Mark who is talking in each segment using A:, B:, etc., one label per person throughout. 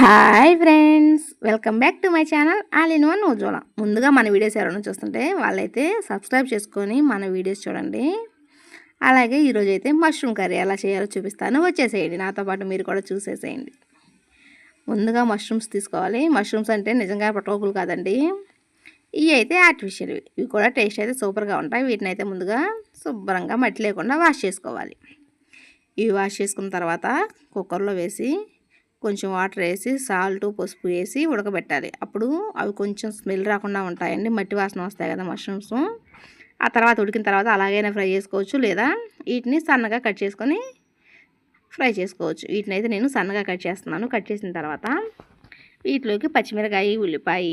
A: Hi friends welcome back to my channel all in one Ujwala. ముందుగా మన videos ఎవరైనా చూస్తుంటే వాళ్ళైతే సబ్స్క్రైబ్ చేసుకొని మన వీడియోస్ చూడండి. అలాగే ఈరోజు అయితే మష్రూమ్ కర్రీ ఎలా చేయాలో చూపిస్తాను. వచ్చేసేయండి నాతో పాటు మీరు కూడా చూసేసేయండి. ముందుగా మష్రూమ్స్ తీసుకోవాలి. మష్రూమ్స్ అంటే నిజంగా పట్టుకోకులు కాదండి. ఇవి అయితే ఆర్టిఫిషియల్ ఇవి కూడా టేస్ట్ అయితే సూపర్గా ఉంటాయి. వీటిని అయితే ముందుగా శుభ్రంగా మట్టి లేకుండా వాష్ చేసుకోవాలి. ఇవి వాష్ చేసుకున్న తర్వాత కుక్కర్లో వేసి కొంచెం వాటర్ వేసి సాల్ట్ పసుపు వేసి ఉడకబెట్టాలి. అప్పుడు అవి కొంచెం స్మెల్ రాకుండా ఉంటాయండి. మట్టి వాసన వస్తాయి కదా మష్రూమ్స్. ఆ తర్వాత ఉడికిన తర్వాత అలాగైనా ఫ్రై చేసుకోవచ్చు. లేదా వీటిని సన్నగా కట్ చేసుకొని ఫ్రై చేసుకోవచ్చు. వీటిని అయితే నేను సన్నగా కట్ చేస్తున్నాను. కట్ చేసిన తర్వాత వీటిలోకి పచ్చిమిరకాయ ఉల్లిపాయ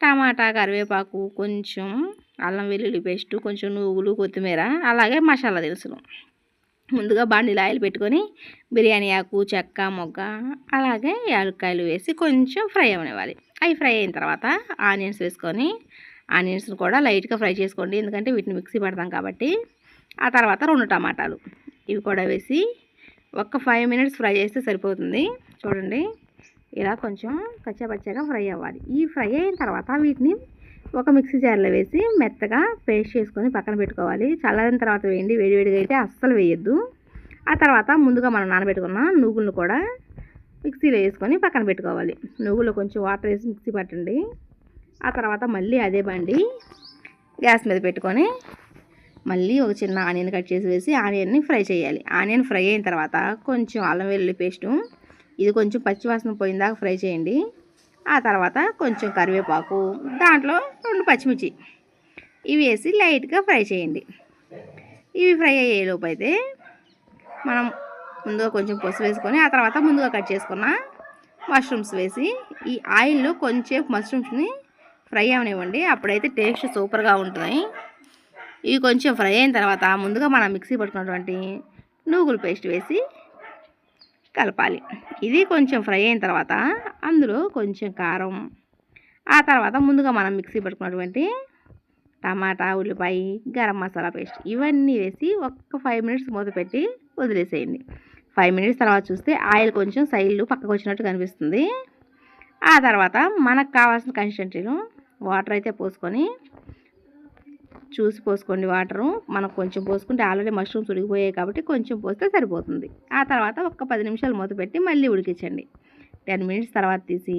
A: టమాటా కరివేపాకు కొంచెం అల్లం వెల్లుల్లి పేస్టు కొంచెం నువ్వులు కొత్తిమీర అలాగే మసాలా దినుసులు. ముందుగా బాండీలో ఆయిల్ పెట్టుకొని బిర్యానీ ఆకు చెక్క మొగ్గ అలాగే యాలక్కాయలు వేసి కొంచెం ఫ్రై అవనివ్వాలి. అవి ఫ్రై అయిన తర్వాత ఆనియన్స్ వేసుకొని ఆనియన్స్ని కూడా లైట్గా ఫ్రై చేసుకోండి. ఎందుకంటే వీటిని మిక్సీ పెడతాం కాబట్టి. ఆ తర్వాత రెండు టమాటాలు ఇవి కూడా వేసి ఒక్క ఫైవ్ మినిట్స్ ఫ్రై చేస్తే సరిపోతుంది. చూడండి ఇలా కొంచెం పచ్చపచ్చగా ఫ్రై అవ్వాలి. ఈ ఫ్రై అయిన తర్వాత వీటిని ఒక మిక్సీ జార్లో వేసి మెత్తగా పేస్ట్ చేసుకొని పక్కన పెట్టుకోవాలి. చల్లారిన తర్వాత వేయండి. వేడివేడిగా అయితే అస్సలు వేయద్దు. ఆ తర్వాత ముందుగా మనం నానబెట్టుకున్న నువ్వులను కూడా మిక్సీలో వేసుకొని పక్కన పెట్టుకోవాలి. నువ్వులు కొంచెం వాటర్ వేసి మిక్సీ పట్టండి. ఆ తర్వాత మళ్ళీ అదే బండి గ్యాస్ మీద పెట్టుకొని మళ్ళీ ఒక చిన్న ఆనియన్ కట్ చేసి వేసి ఆనియన్ని ఫ్రై చేయాలి. ఆనియన్ ఫ్రై అయిన తర్వాత కొంచెం అల్లం వెల్లుల్లి పేస్టు ఇది కొంచెం పచ్చివాసన పోయిందాక ఫ్రై చేయండి. ఆ తర్వాత కొంచెం కరివేపాకు దాంట్లో రెండు పచ్చిమిర్చి. ఇవి వేసి లైట్గా ఫ్రై చేయండి. ఇవి ఫ్రై అయ్యేలోపు అయితే మనం ముందుగా కొంచెం పసుపు వేసుకొని ఆ తర్వాత ముందుగా కట్ చేసుకున్న మష్రూమ్స్ వేసి ఈ ఆయిల్లో కొంచెం మష్రూమ్స్ని ఫ్రై అవనివ్వండి. అప్పుడైతే టేస్ట్ సూపర్గా ఉంటుంది. ఇవి కొంచెం ఫ్రై అయిన తర్వాత ముందుగా మనం మిక్సీ పట్టుకున్నటువంటి నూగులు పేస్ట్ వేసి కలపాలి. ఇది కొంచెం ఫ్రై అయిన తర్వాత అందులో కొంచెం కారం. ఆ తర్వాత ముందుగా మనం మిక్సీ పట్టుకున్నటువంటి టమాటా ఉల్లిపాయ గరం మసాలా పేస్ట్ ఇవన్నీ వేసి ఒక్క ఫైవ్ మినిట్స్ మూత పెట్టి వదిలేసేయండి. ఫైవ్ మినిట్స్ తర్వాత చూస్తే ఆయిల్ కొంచెం సైడ్లు పక్కకు వచ్చినట్టు కనిపిస్తుంది. ఆ తర్వాత మనకు కావాల్సిన కన్సిస్టెన్సీలో వాటర్ అయితే పోసుకొని చూసి పోసుకోండి వాటరు. మనం కొంచెం పోసుకుంటే ఆల్రెడీ మష్రూమ్స్ ఉడికిపోయాయి కాబట్టి కొంచెం పోస్తే సరిపోతుంది. ఆ తర్వాత ఒక్క పది నిమిషాలు మూత పెట్టి మళ్ళీ ఉడికించండి. టెన్ మినిట్స్ తర్వాత తీసి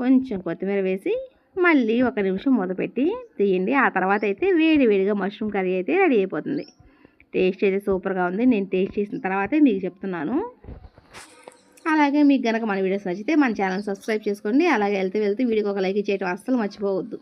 A: కొంచెం కొత్తిమీర వేసి మళ్ళీ ఒక నిమిషం మూత పెట్టి తీయండి. ఆ తర్వాత అయితే వేడి వేడిగా మష్రూమ్ కర్రీ అయితే రెడీ అయిపోతుంది. టేస్ట్ అయితే సూపర్గా ఉంది. నేను టేస్ట్ చేసిన తర్వాతే మీకు చెప్తున్నాను. అలాగే మీకు కనుక మన వీడియోస్ నచ్చితే మన ఛానల్ సబ్స్క్రైబ్ చేసుకోండి. అలాగే వెళ్తే వెళ్తే వీడియోకి ఒక లైక్ చేయడం అస్సలు మర్చిపోవద్దు.